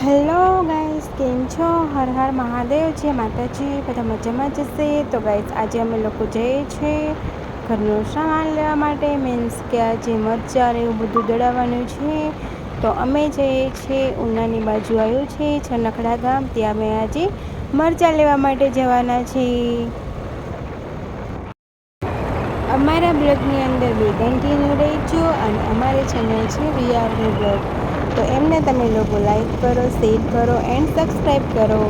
Hello guys, કેમ છો? હર હર મહાદેવ છે માતાજી, બધા મજામાં જશે? તો ગાઈસ, આજે અમે લોકો જઈએ છીએ ઘરનું સામાન લેવા માટે મીન્સ કે આજે મરચાં એવું બધું દળાવવાનું છે. તો અમે જઈએ છીએ ઉનાની બાજુ આવ્યું છે, છનખડા ગામ. ત્યાં અમે આજે મરચાં લેવા માટે જવાના છીએ. અમારા બ્લોગની અંદર બે કન્ટિન્યુ રહેજો અને અમારે ચેનલ છે વીઆરનું બ્લોગ. તો એમને તમે લોકો લાઈક કરો શેર કરો એન્ડ સબસ્ક્રાઈબ કરો.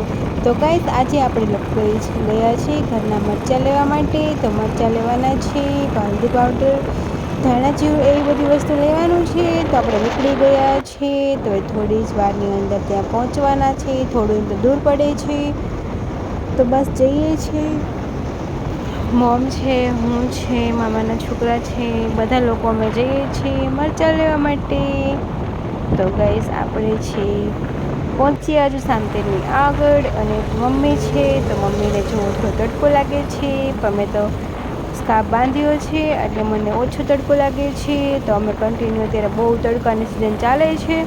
તો ગાઈસ આજે આપણે લોકો ગયા છીએ ઘરના મરચાં લેવા માટે. તો મરચાં લેવાના છે, હલ્દી પાવડર ધાણા જીરું એવી બધી વસ્તુ લેવાનું છે. તો આપણે નીકળી ગયા છે. તો એ થોડી જ વારની અંદર ત્યાં પહોંચવાના છે. થોડું તો દૂર પડે છે. તો બસ જઈએ છીએ. મોમ છે, હું છે, મામાના છોકરા છે, બધા લોકો અમે જઈએ છીએ મરચાં લેવા માટે. તો ગાઈસ આપણે છે પહોંચ્યા જ શાંતિની આગળ અને મમ્મી છે, તો મમ્મીને જો ઓછો તડકો લાગે છે, પણ મેં તો સ્કાર્ફ બાંધ્યો છે, એટલે મને ઓછો તડકો લાગે છે, તો અમે કન્ટિન્યુ અત્યારે બહુ તડકાની સિઝન ચાલે છે,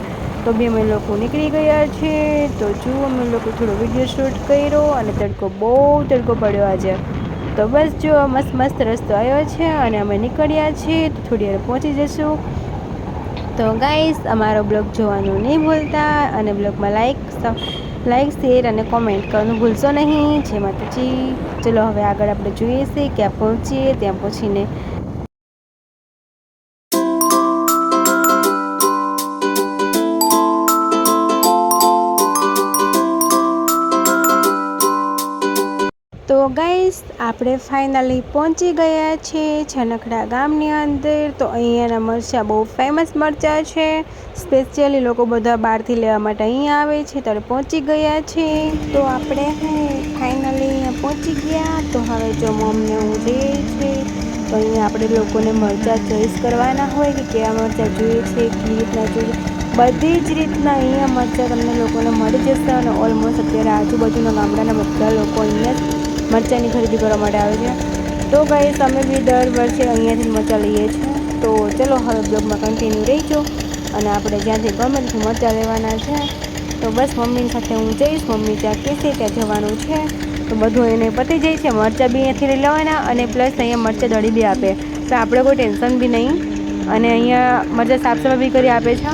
તો બી અમે લોકો નીકળી ગયા છે, તો જો અમે લોકો થોડો વીડિયો શૂટ કર્યો અને તડકો બહુ તડકો પડ્યો આજે. તો બસ જો મસ્ત મસ્ત રસ્તો આવ્યો છે અને અમે નીકળ્યા છીએ, તો થોડી વાર પહોંચી જશું. તો ગાઈસ અમારો બ્લોગ જોવાનું નહીં ભૂલતા અને બ્લોગમાં લાઈક લાઈક શેર અને કોમેન્ટ કરવાનું ભૂલશો નહીં. જે માતાજી ચલો હવે આગળ આપણે જોઈએ છીએ ક્યાં પહોંચીએ, ત્યાં પહોંચીને તો ગાઈસ આપણે ફાઇનલી પહોંચી ગયા છે છનખડા ગામની અંદર. તો અહીંયાના મરચાં બહુ ફેમસ મરચાં છે. સ્પેશિયલી લોકો બધા બહારથી લેવા માટે અહીંયા આવે છે, ત્યારે પહોંચી ગયા છે તો આપણે ફાઇનલી અહીંયા પહોંચી ગયા. તો હવે જો મમને હું દે છે, તો અહીંયા આપણે લોકોને મરચાં ચોઈસ કરવાના હોય કે કેવા મરચાં જોઈએ છે, કેવી રીતના જોઈએ. બધી જ રીતના અહીંયા મરચાં તમને લોકોને મળી જશે અને ઓલમોસ્ટ અત્યારે આજુબાજુના ગામડાના બધા લોકો અહીંયા મરચાંની ખરીદી કરવા માટે આવે છે. તો ભાઈ, તમે બી દર વર્ષે અહીંયાથી મરચાં લઈએ છીએ તો ચલો, હવે બ્લોગમાં કન્ટિન્યુ રહીજો. અને આપણે જ્યાંથી ગમે ત્યાંથી મરચાં લેવાના છે. તો બસ મમ્મીની સાથે હું જઈશ. મમ્મી ત્યાં કહેશે ત્યાં જવાનું છે. તો બધું એને પતી જાય છે. મરચાં બી અહીંયાથી લઈ લેવાના અને પ્લસ અહીંયા મરચાં દળી બી આપે. તો આપણે કોઈ ટેન્શન બી નહીં. અને અહીંયા મરચાં સાફ સફાઈ બી કરી આપે છે.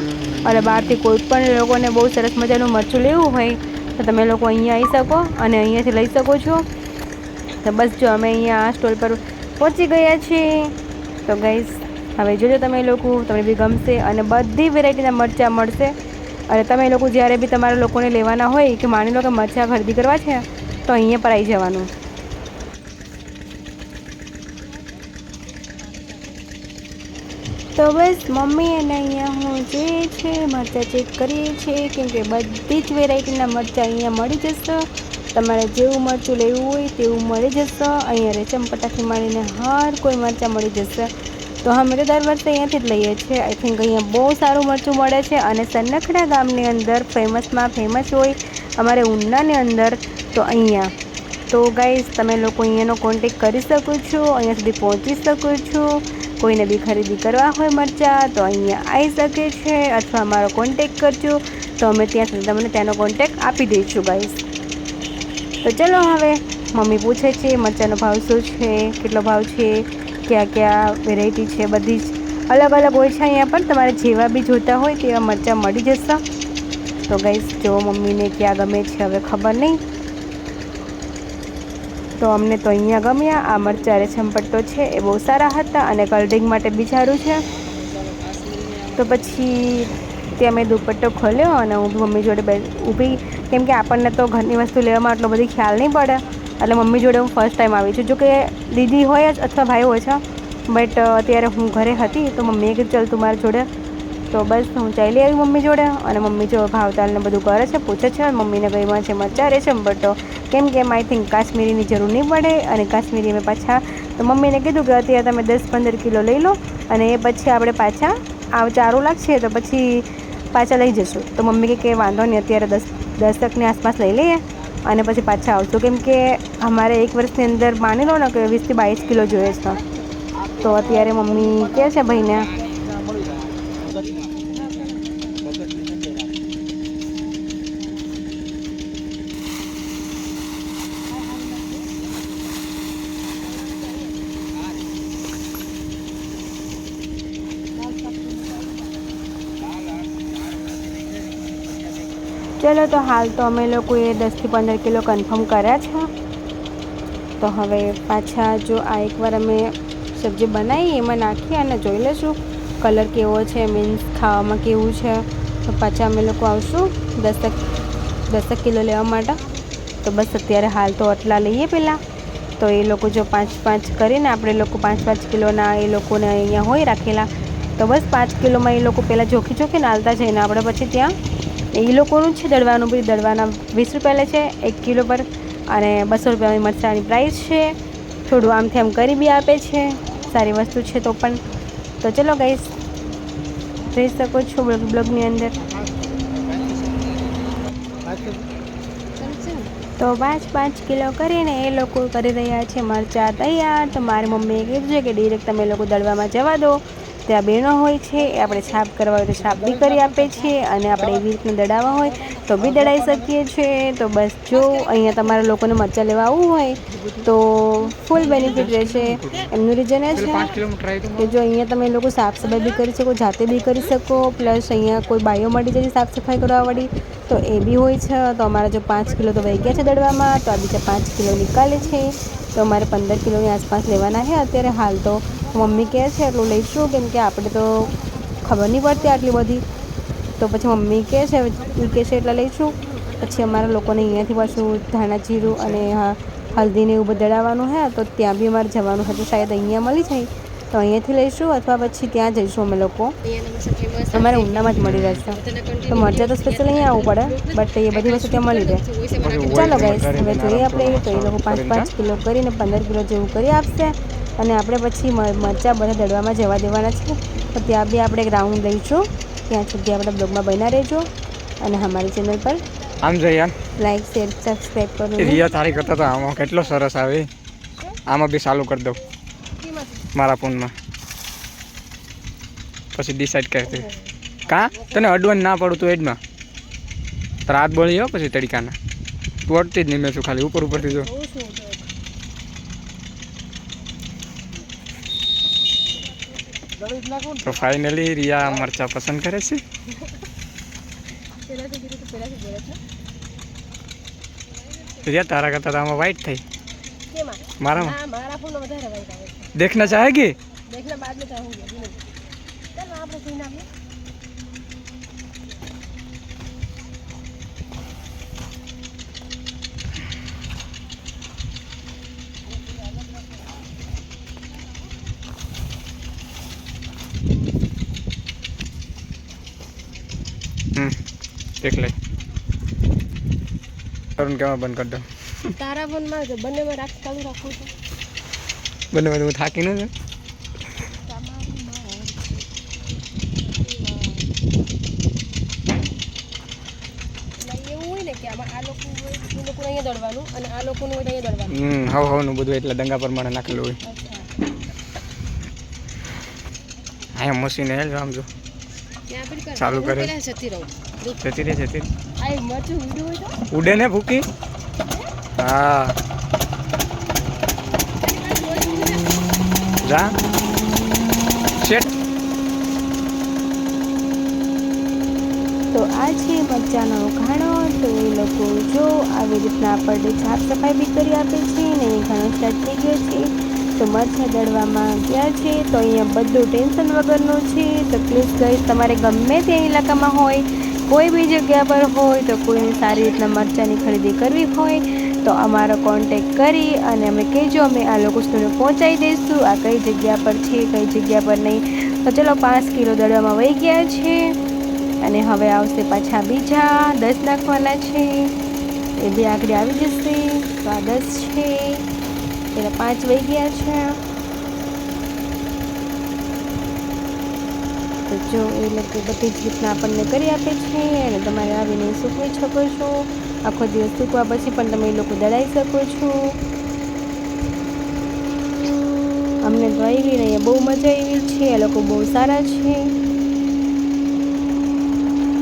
અને બહારથી કોઈ પણ લોકોને બહુ સરસ મજાનું મરચું લેવું હોય, તો તમે લોકો અહીંયા આવી શકો અને અહીંયાથી લઈ શકો છો. તો બસ જો અમે અહીંયા આ સ્ટોલ પર પહોંચી ગયા છીએ. તો ગઈશ હવે જોજો તમે લોકો, તમને બી ગમશે અને બધી વેરાયટીના મરચાં મળશે. અને તમે લોકો જ્યારે બી તમારા લોકોને લેવાના હોય કે માની લો કે મરચાં ખરીદી કરવા છે, તો અહીંયા પર આવી જવાનું. તો બસ મમ્મી અને અહીંયા હું જે છે, મરચાં ચેક કરીએ છીએ, કેમ કે બધી જ વેરાયટીના મરચાં અહીંયા મળી જશે. તમારે જેવું મરચું લેવું હોય તેવું મળી જશે. અહીંયા રેચમ પટાખી માંડીને હર કોઈ મરચાં મળી જશે. તો અમે તો દર વર્ષે અહીંયાથી જ લઈએ છીએ. આઈ થિંક અહીંયા બહુ સારું મરચું મળે છે અને સન્નખડા ગામની અંદર ફેમસમાં ફેમસ હોય અમારે ઉનાની અંદર તો અહીંયા. તો ગાઈઝ તમે લોકો અહીંયાનો કોન્ટેક કરી શકો છો. અહીંયા સુધી પહોંચી શકો છો. કોઈને બી ખરીદી કરવા હોય મરચાં તો અહીંયા આવી શકે છે અથવા અમારો કોન્ટેક કરજો. તો અમે ત્યાં સુધી તમને ત્યાંનો કોન્ટેક આપી દઈશું ગાઈઝ તો ચલો હવે મમ્મી પૂછે છે, મરચાંનો ભાવ શું છે, કેટલો ભાવ છે, ક્યાં ક્યાં વેરાયટી છે, બધી જ અલગ અલગ હોય છે અહીંયા, પણ તમારે જેવા બી જોતા હોય તેવા મરચાં મળી જશે. તો ગઈશ જો મમ્મીને ક્યાં ગમે છે, હવે ખબર નહીં. તો અમને તો અહીંયા ગમ્યા, આ મરચાં રેશમપટ્ટો છે, એ બહુ સારા હતા અને કલરિંગ માટે બી સારું છે. તો પછી ત્યાં મેં દુપટ્ટો ખોલ્યો અને હું મમ્મી જોડે ઊભી કેમ કે આપણને તો ઘરની વસ્તુ લેવામાં આટલો બધી ખ્યાલ નહીં પડે. એટલે મમ્મી જોડે હું ફર્સ્ટ ટાઈમ આવી છું. જો કે દીદી હોય જ અથવા ભાઈ હોય છે બટ અત્યારે હું ઘરે હતી તો મમ્મીએ કીધું, ચાલ તું મારી જોડે. તો બસ હું ચાલી આવી મમ્મી જોડે અને મમ્મી જો ભાવતાલને બધું કરે છે, પૂછે છે મમ્મીને ગઈમાં છે મચારે છે. બટ કેમ કે એમ આઈ થિંક કાશ્મીરીની જરૂર નહીં પડે અને કાશ્મીરી મેં પાછા, તો મમ્મીને કીધું કે અત્યારે તમે દસ પંદર કિલો લઈ લો અને એ પછી આપણે પાછા આ ચારું લાગશે તો પછી પાછા લઈ જશું. તો મમ્મી કે વાંધો નહીં, અત્યારે દસ દસકની આસપાસ લઈ લઈએ અને પછી પાછા આવશું. કેમ કે અમારે એક વર્ષની અંદર માની લો ને કે વીસથી બાવીસ કિલો જોઈએ છે તો અત્યારે મમ્મી કહે છે ભાઈને ચલો તો હાલ તો અમે લોકોએ દસથી પંદર કિલો કન્ફર્મ કર્યા છે. તો હવે પાછા જો આ એકવાર અમે સબ્જી બનાવી એમાં નાખી અને જોઈ લઈશું કલર કેવો છે મીન્સ ખાવામાં કેવું છે. તો પાછા અમે લોકો આવશું દસક દસક કિલો લેવા માટે. તો બસ અત્યારે હાલ તો આટલા લઈએ પહેલાં. તો એ લોકો જો પાંચ પાંચ કરીને આપણે લોકો પાંચ પાંચ કિલોના એ લોકોને અહીંયા હોય રાખેલા. તો બસ પાંચ કિલોમાં એ લોકો પહેલાં જોખી જોખીને હાલતા જઈને આપણે પછી ત્યાં એ લોકોનું છે દળવાનું બી દળવાના વીસ રૂપિયા લે છે, એક કિલો પર અને બસો રૂપિયાની મરચાંની પ્રાઇસ છે. થોડું આમથી આમ કરી બી આપે છે, સારી વસ્તુ છે તો પણ. તો ચલો ગાઈસ જોઈ શકો છો બ્લોગ, બ્લોગની અંદર. તો પાંચ પાંચ કિલો કરીને એ લોકો કરી રહ્યા છે મરચાં તૈયાર. તો મારી મમ્મીએ કીધું છે કે ડિરેક્ટ તમે લોકો દળવામાં જવા દો. ત્યાં બહેનો હોય છે, એ આપણે છાપ કરવા હોય તો છાપ બી કરી આપે છે અને આપણે એવી રીતના દડાવવા હોય તો બી દડાવી શકીએ છીએ તો બસ જો અહીંયા તમારા લોકોને મરચાં લેવા આવવું હોય તો ફૂલ બેનિફિટ રહેશે. એમનું રીઝન એ છે કે જો અહીંયા તમે લોકો સાફ સફાઈ બી કરી શકો, જાતે બી કરી શકો પ્લસ અહીંયા કોઈ બાયો મળી જાય સાફ સફાઈ કરવાવાળી તો એ બી હોય છે. તો અમારા જો પાંચ કિલો તો વહી ગયા છે દડવામાં, તો આ બીજા પાંચ કિલો નીકાળે છે. તો અમારે પંદર કિલોની આસપાસ લેવાના છે. અત્યારે હાલ તો મમ્મી કહે છે એટલું લઈશું કેમ કે આપણે તો ખબર નહીં પડતી આટલી બધી. તો પછી મમ્મી કહે છે એ કહે છે એટલે લઈશું. પછી અમારા લોકોને અહીંયાથી પાછું ધાણા જીરું અને હા હલ્દીને એવું બધું દળાવવાનું છે તો ત્યાં બી અમારે જવાનું હતું શાયદ અહીંયા મળી જાય. તો અહીંયાથી લઈશું અથવા પછી ત્યાં જઈશું અમે લોકો. અમારે ઊંડામાં જ મળી રહેશે. તો મરચાં તો સ્પેશિયલ અહીંયા આવવું પડે બટ એ બધી વસ્તુ ત્યાં મળી રહે. ચાલો ગાઈસ હવે જોઈએ આપણે તો એ લોકો પાંચ પાંચ કિલો કરીને પંદર કિલો જેવું કરી આપશે. અને આપણે પછી મરચાં બધા દળવામાં જવા દેવાના છે. તો ત્યાં બી આપણે રાઉન્ડ લઈશું. ત્યાં સુધી આપણે બ્લોગમાં બન્યા રહેજો. અને અમારી ચેનલ પર આમ જોઈએ લાઈક શેર સબસ્ક્રાઈબ કરો. રિયા તારી કરતા તો આમાં કેટલો સરસ આવે. આમાં બી ચાલુ કરી દઉં. મારા ફોનમાં. પછી ડિસાઈડ કરતી કા? તને અડવાનું ના પડું તું એડમાં. હાથ બળી જાઓ પછી તડકાના. તું અડતી જ નહીં મેં છું ખાલી ઉપર ઉપરથી જો. તો ફાઇનલી રિયા મરચા પસંદ કરે છે. રિયા તારા કરતા આમાં વાઈટ થઈ. મારામાં? દેખના ચાહેગી દેખના બાદ મેં ચાહુંગી ચલો આપણે એકલા તારું કેમાં બંધ કરી દઉં તારા બંધમાં બંને માં રાખ ચાલુ રાખું છું. બંને માં હું થાકી ન છું બધું એટલે દંગા પ્રમાણે નાખેલું હોય. હા મશીન હે જો આમ જો. ચાલુ કરે. જતી રહું. જતી રે જતી ઉડે ને ભૂકી? હા. જા. શેટ તો આ છે મરચાંનો ઘાણો. તો એ લોકો જો આવી રીતના આપણને સાફ સફાઈ બી કરી આપે છે ને એ ઘણો સ્ટાર્ટ થઈ ગયો છે. તો મરચાં દળવામાં ગયા છે, તો અહીંયા બધું ટેન્શન વગરનું છે. તો પ્લીઝ ગઈ તમારે ગમે તે ઇલાકામાં હોય, કોઈ બી જગ્યા પર હોય, તો કોઈને સારી રીતના મરચાંની ખરીદી કરવી હોય, તો અમારો કોન્ટેક કરી અને અમે કહેજો, અમે આ લોકો સુધી પહોંચાડી દઈશું. આ કઈ જગ્યા પર છે, કઈ જગ્યા પર નહીં. તો ચલો પાંચ કિલો દળવામાં વહી ગયા છે. અને હવે આવશે પાછા બીજા દસ નાખવાના છે. એ બી આગળ આવી જશે. તો આ દસ છે. પેલા પાંચ ગયા છે. તો જો એ લોકો બધી જ રીતના આપણને કરી આપે છે અને તમારે આવીને સૂકવી શકો છો. આખો દિવસ સૂકવા પછી પણ તમે એ લોકો દળાઈ શકો છો. અમને તો આવી અહીંયા બહુ મજા આવી છે એ લોકો બહુ સારા છે.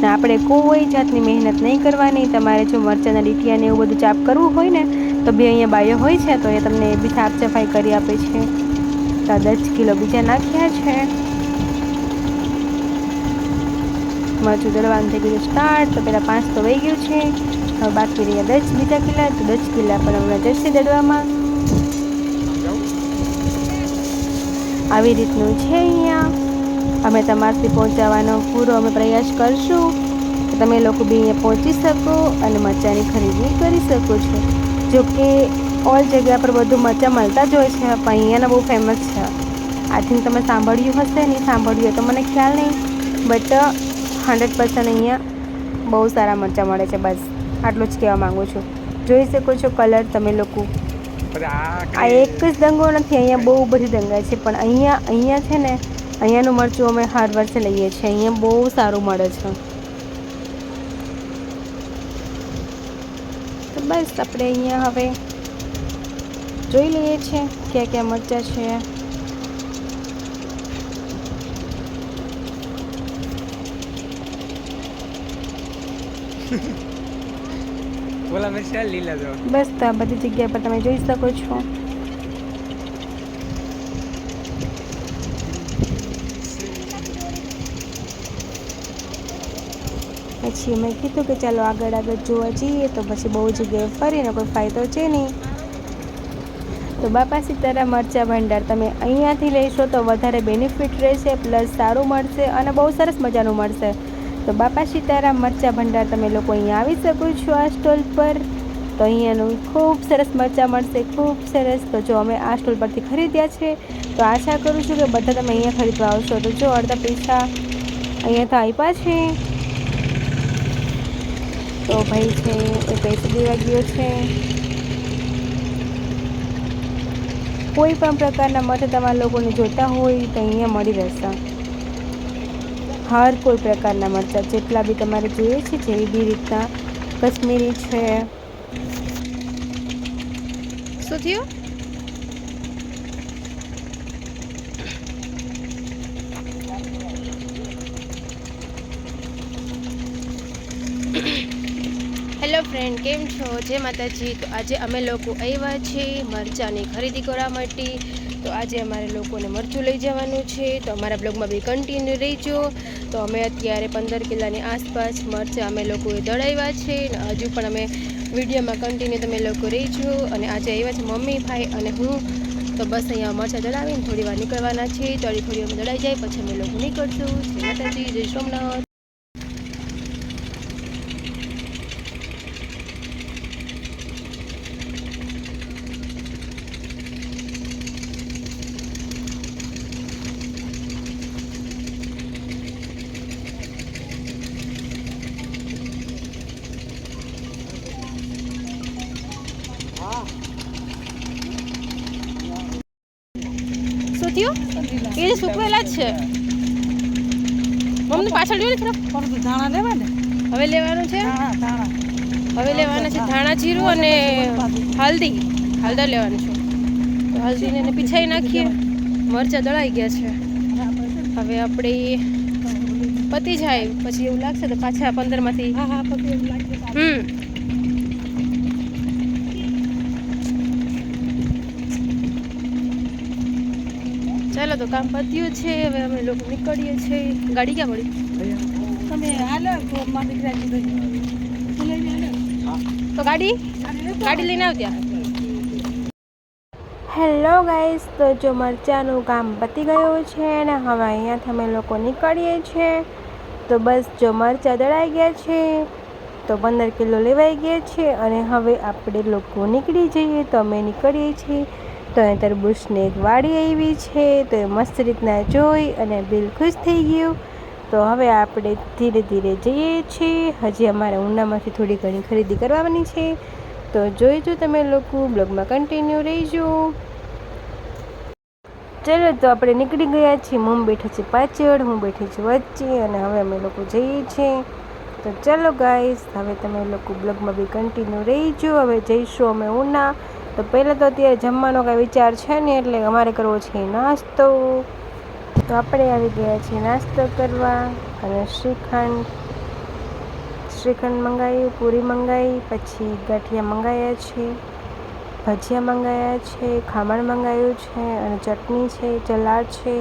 આપણે કોઈ જાતની મહેનત નહીં કરવાની, તમારે જો મરચાંના ડીટિયાને એવું બધું ચાપ કરવું હોય ને તો બી અહીંયા બાયો હોય છે, તો એ તમને એ બી સાફ સફાઈ કરી આપે છે. તો દસ કિલો બીજા નાખ્યા છે. મરચું દળવાનું થઈ ગયું સ્ટાર્ટ તો પહેલાં પાંચ તો વહી ગયું છે. હવે બાકી રહ્યા દસ બીજા કિલ્લા તો દસ કિલ્લા પણ હમણાં જશે દળવામાં. આવી રીતનું છે અહીંયા. અમે તમારાથી પહોંચાડવાનો પૂરો અમે પ્રયાસ કરશું. તમે લોકો બી અહીંયા પહોંચી શકો અને મરચાંની ખરીદી કરી શકો છો. જો કે ઓલ જગ્યા પર બધું મરચાં મળતા જ હોય છે પણ અહીંયાના બહુ ફેમસ છે. આઈ થિંક તમે સાંભળ્યું હશે નહીં સાંભળ્યું હોય તો મને ખ્યાલ નહીં બટ હંડ્રેડ પર્સન્ટ અહીંયા બહુ સારા મરચાં મળે છે બસ. આટલું જ કહેવા માગું છું. જોઈ શકો છો કલર તમે લોકો. આ આ એક જ દંગો નથી અહીંયા બહુ બધી દંગા છે પણ અહીંયા અહીંયા છે ને અહીંયાનું મરચું અમે હર વર્ષે લઈએ છીએ અહીંયા બહુ સારું મળે છે. બસ આપણે અહીંયા હવે જોઈ લઈએ છીએ ક્યાં ક્યાં મરચાં છે. બોલા મરચા લીલા જો. બસ તો બધી જગ્યા પર તમે જોઈ શકો છો. પછી અમે કીધું કે ચાલો આગળ આગળ જોવા જઈએ તો પછી બહુ જગ્યાએ ફરીને કોઈ ફાયદો છે નહીં. તો બાપા સીતારા મરચા ભંડાર, તમે અહીંયાથી લેશો તો વધારે બેનિફિટ રહેશે પ્લસ સારું મળશે અને બહુ સરસ મજાનું મળશે. તો બાપા સીતારામ મરચા ભંડાર, તમે લોકો અહીંયા આવી શકો છો આ સ્ટોલ પર. તો અહીંયાનું ખૂબ સરસ મરચાં મળશે, ખૂબ સરસ. તો જો અમે આ સ્ટોલ પરથી ખરીદ્યા છે, તો આશા કરું છું કે બધા તમે અહીંયા ખરીદવા આવશો. તો જો અડધા પૈસા અહીંયા તો આપ્યા છે. તો ભાઈ છે, એ પૈસા દેવા ગયો છે. કોઈ પણ પ્રકારના મત તમારા લોકોને જોતા હોય તો અહીંયા મળી રહેશે. હર કોઈ પ્રકારના મરચાં જેટલા બી તમારે જોઈએ છે જેવી બી રીતના કશ્મીરી છે. શું થયું? હેલો ફ્રેન્ડ, કેમ છો? જય માતાજી. તો આજે અમે લોકો આવ્યા છીએ મરચાંની ખરીદી કરવા માટે. તો આજે અમારે લોકોને મરચું લઈ જવાનું છે. તો અમારા બ્લોગમાં બી કન્ટિન્યુ રહીજો. તો અમે અત્યારે પંદર કિલ્લાની આસપાસ મરચાં અમે લોકોએ દળાવ્યા છે. અને હજુ પણ અમે વિડીયોમાં કન્ટિન્યુ તમે લોકો રહીજો. અને આજે આવ્યા છે મમ્મી, ભાઈ અને હું. તો બસ અહીંયા મરચાં દળાવીને થોડી વાર નીકળવાના છે થોડી થોડી અમે દળાઈ જાય, પછી અમે લોકો નીકળશું. જય માતાજી, જય સોમનાથ. શું એ સુકવેલા જ છે. મમ્મી પાછળ જોઈ ખરાબ પણ ધાણા લેવા ને? હવે લેવાનું છે? હવે લેવાના છે ધાણા જીરું અને હલ્દી. હળદર લેવાનું છે. તો હલ્દીને એને પીછાઈ નાખીએ. મરચાં દળાઈ ગયા છે. હવે આપણે પતી જાય. પછી એવું લાગશે તો પાછા પંદરમાંથી હા હા પછી એવું લાગશે હમ. ચાલો તો કામ પત્યું છે હવે અમે લોકો નીકળીએ છીએ. ગાડી ક્યાં પડી તમે હાલો મારા કીધું તું ગાડી? ગાડી લઈને આવ હેલો ગાઈસ તો જો મરચાંનું કામ પતી ગયું છે અને હવે અહીંયાથી અમે લોકો નીકળીએ છીએ. તો બસ જો મરચાં દળાઈ ગયા છે તો પંદર કિલો લેવાઈ ગયા છે અને હવે આપણે લોકો નીકળી જઈએ તો અમે નીકળીએ છીએ. તો અહીં તરબૂચની એક વાડી આવી છે, તો એ મસ્ત રીતના જોઈ અને બિલ ખુશ થઈ ગયું. તો હવે આપણે ધીરે ધીરે જઈએ છીએ. હજી અમારે ઉનામાંથી થોડી ઘણી ખરીદી કરવાની છે. તો જોઈજો તમે લોકો, બ્લોગમાં કન્ટિન્યુ રહીજો. ચલો તો આપણે નીકળી ગયા છીએ. મમ બેઠા છે પાછળ, હું બેઠી છું વચ્ચે અને હવે અમે લોકો જઈએ છીએ. તો ચલો ગાઈસ હવે તમે લોકો બ્લોગમાં બી કન્ટિન્યુ રહીજો. હવે જઈશું અમે ઉના. તો પહેલાં તો અત્યારે જમવાનો કાંઈ વિચાર છે ને એટલે અમારે કરવો છે નાસ્તો. તો આપણે આવી ગયા છીએ નાસ્તો કરવા અને શ્રીખંડ શ્રીખંડ મંગાવ્યું પૂરી મંગાવી પછી ગાંઠિયા મંગાવ્યા છે, ભજીયા મંગાવ્યા છે, ખમણ મંગાવ્યું છે અને ચટણી છે ચલાડ છે.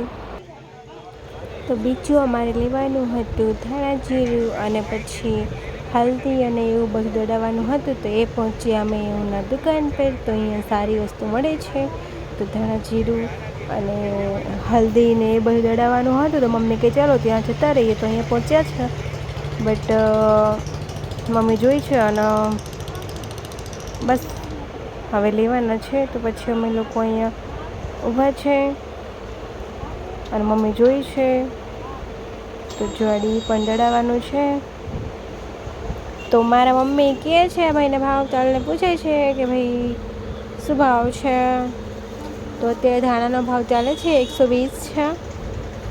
તો બીજું અમારે લેવાનું હતું ધાણા જીરું અને પછી હલ્દી અને એવું બધું દડાવવાનું હતું તો એ પહોંચ્યા અમે એના દુકાન પર તો અહીંયા સારી વસ્તુ મળે છે. તો ધાણા જીરું અને હલ્દી ને એ બધું દડાવવાનું હતું તો મમ્મી કે ચાલો ત્યાં જતા રહીએ તો અહીંયા પહોંચ્યા છે. બટ મમ્મી જોઈ છે અને બસ હવે લેવાના છે તો પછી અમે લોકો અહીંયા ઊભા છે. અને મમ્મી જોઈ છે. તો જડી પણ દડાવવાનું છે. તો મારા મમ્મી કહે છે ભાઈને ભાવ ચાલને પૂછે છે કે ભાઈ શું ભાવ છે? તો અત્યારે ધાણાનો ભાવ ચાલે છે એકસો વીસ છે.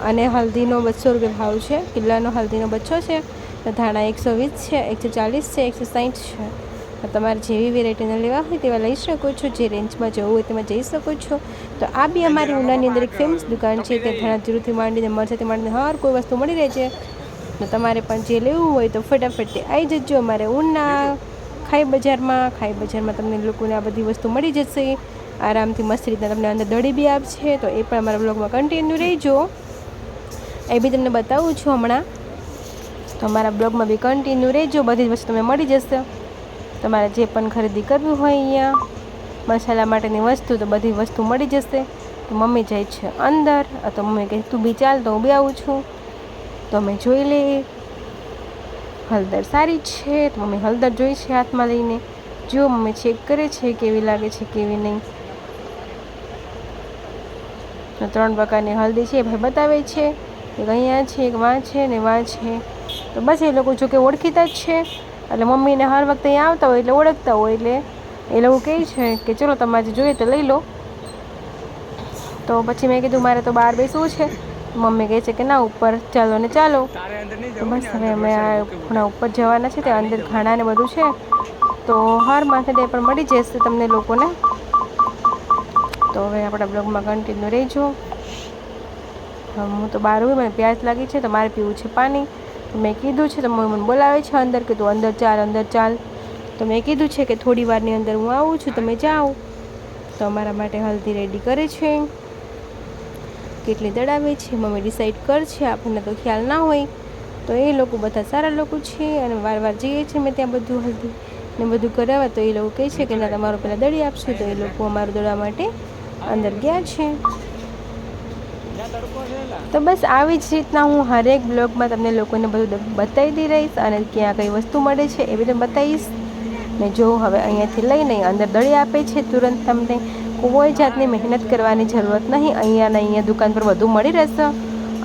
અને હલ્દીનો બસો રૂપિયા ભાવ છે કિલ્લાનો હલ્દીનો બચ્છો છે તો ધાણા એકસો વીસ છે એકસો ચાલીસ છે એકસો સાઠ છે. તો તમારે જેવી વેરાયટીના લેવા હોય તેવા લઈ શકો છો જે રેન્જમાં જવું હોય તેમાં જઈ શકો છો. તો આ બી અમારી ઉનાની અંદર એક ફેમસ દુકાન છે તે ધાણા જીરુંથી માંડીને મરચાથી માંડીને હર કોઈ વસ્તુ મળી રહે છે. તો તમારે પણ જે લેવું હોય તો ફટાફટ તે આવી જજો. અમારે ઉના, ખાઈ બજારમાં ખાઈ બજારમાં તમને લોકોને આ બધી વસ્તુ મળી જશે. આરામથી મસ્ત રીતના તમને અંદર દળી બી આપશે. તો એ પણ અમારા બ્લોગમાં કન્ટિન્યુ રહેજો. એ બી તમને બતાવું છું હમણાં. તો અમારા બ્લોગમાં બી કન્ટિન્યુ રહેજો. બધી જ વસ્તુ તમને મળી જશે. તમારે જે પણ ખરીદી કરવી હોય અહીંયા, મસાલા માટેની વસ્તુ, તો બધી વસ્તુ મળી જશે. તો મમ્મી જાય છે અંદર. તો મમ્મી કહે, તું બી ચાલ, તો હું બી આવું છું. તો અમે જોઈ લઈએ. હળદર સારી છે, તો મમ્મી હળદર જોઈ છે હાથમાં લઈને. જો મમ્મી ચેક કરે છે કેવી લાગે છે, કેવી નહીં. ત્રણ પ્રકારની હલ્દી છે, એ ભાઈ બતાવે છે. એક અહીંયા છે, એક વાં છે ને વાં છે. તો બસ એ લોકો જો કે ઓળખીતા જ છે. એટલે મમ્મીને હર વખતે અહીંયા આવતા હોય એટલે ઓળખતા હોય એટલે એ લોકો કહે છે કે ચલો તમારે જોઈએ તો લઈ લો. તો પછી મેં કીધું, મારે તો બહાર બેસવું છે. મમ્મી કહે છે કે ના, ઉપર ચાલો ને ચાલો. બસ હવે અમે આ ખૂણા ઉપર જવાના છે, ત્યાં અંદર ખાણા ને બધું છે. તો હર માથે ડે પણ મળી જશે તમને લોકોને. તો હવે આપણા બ્લોગમાં કન્ટિન્યુ રહેજો. હું તો બહાર હોય મને પ્યાસ લાગી છે, તો મારે પીવું છે પાણી. મેં કીધું છે, તો મને બોલાવે છે અંદર કે તું અંદર ચાલ અંદર ચાલ. તો મેં કીધું છે કે થોડી વારની અંદર હું આવું છું, તમે જાઓ. તો અમારા માટે હલ્દી રેડી કરે છે. કેટલી દડાવે છે, મમ્મી ડિસાઈડ કરશે, આપણને તો ખ્યાલ ના હોય. તો એ લોકો બધા સારા લોકો છે અને વાર વાર જઈએ છીએ મેં ત્યાં બધું હલ્દી ને બધું કરાવવા. તો એ લોકો કહે છે કે ના, તમારું પહેલાં દળી આપશું. તો એ લોકો અમારું દળવા માટે અંદર ગયા છે. તો બસ આવી જ રીતના હું હરેક બ્લોગમાં તમને લોકોને બધું બતાવી દઈ રહીશ અને ક્યાં કઈ વસ્તુ મળે છે એ બધું બતાવીશ. ને જો હવે અહીંયાથી લઈને અંદર દળી આપે છે તુરંત તમને કોઈ જાતની મહેનત કરવાની જરૂરત નહીં. અહીંયા ને અહીંયા દુકાન પર બધું મળી રહેશે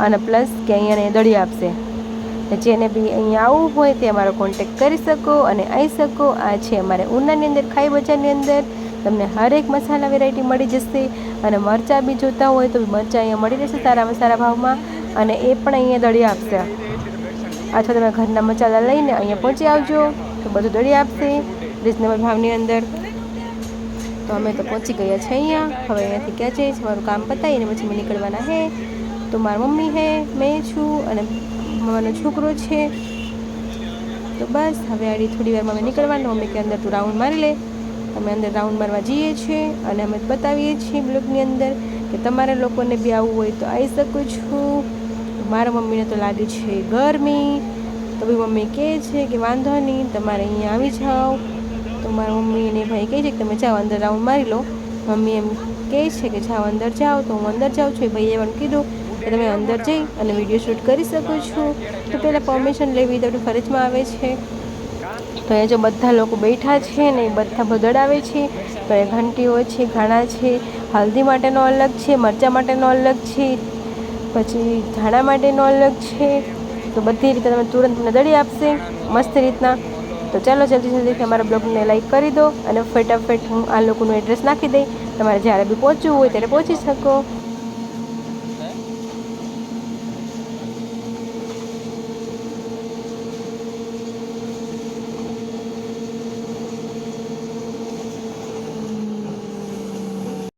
અને પ્લસ કે અહીંયા ને દળી આપશે. જેને બી અહીંયા આવવું હોય તે અમારો કોન્ટેક કરી શકો અને આવી શકો. આ છે અમારે ઉનાની અંદર, ખાઈ બજારની અંદર. તમને હરેક મસાલા વેરાયટી મળી જશે અને મરચાં બી જોતા હોય તો મરચાં અહીંયા મળી રહેશે સારામાં સારા ભાવમાં. અને એ પણ અહીંયા દળી આપશે. અથવા તમે ઘરના મસાલા લઈને અહીંયા પહોંચી આવજો તો બધું દળી આપશે. રિઝનેબલ ભાવની અંદર. તો અમે તો પહોંચી ગયા છે અહીંયા. હવે અહીંયાથી ક્યાં જઈએ મારું કામ પતાવીને પછી અમે નીકળવાના હે. તો મારી મમ્મી હે, મેં છું અને મામાનો છોકરો છે. તો બસ, હવે આડી થોડી વારમાં અમે નીકળવાનું. મમ્મી કે અંદર તું રાઉન્ડ મારી લે. અમે અંદર રાઉન્ડ મારવા જઈએ છીએ અને અમે બતાવીએ છીએ બ્લોગની અંદર કે તમારા લોકોને બી આવવું હોય તો આવી શકો છો. મારા મમ્મીને તો લાગે છે ગરમી. તો બી મમ્મી કહે છે કે વાંધો નહીં, તમારે અહીંયા આવી જાઓ. તો મારા મમ્મી અને ભાઈ કહે છે કે તમે જાઓ અંદર રાઉન્ડ મારી લો. મમ્મી એમ કહે છે કે જાઓ અંદર જાઓ તો હું અંદર જાઉં છું. એ ભાઈએ પણ કીધું કે તમે અંદર જઈ અને વીડિયો શૂટ કરી શકો છો. તો પહેલાં પરમિશન લેવી તો ફરજમાં આવે છે. તો અહીંયા જો બધા લોકો બેઠા છે ને એ બધા ભગડાવે છે. તો એ ઘંટીઓ છે, ઘાણા છે, હલ્દી માટેનો અલગ છે, મરચાં માટેનો અલગ છે, પછી ધાણા માટેનો અલગ છે. તો બધી રીતે તમે તુરંત તમને દળી આપશે. મસ્ત રીતના. તો ચાલો જલ્દી જલ્દીથી અમારા બ્લોગને લાઈક કરી દો અને ફટાફટ હું આ લોકોનું એડ્રેસ નાખી દઈ. તમારે જ્યારે બી પહોંચવું હોય ત્યારે પહોંચી શકો.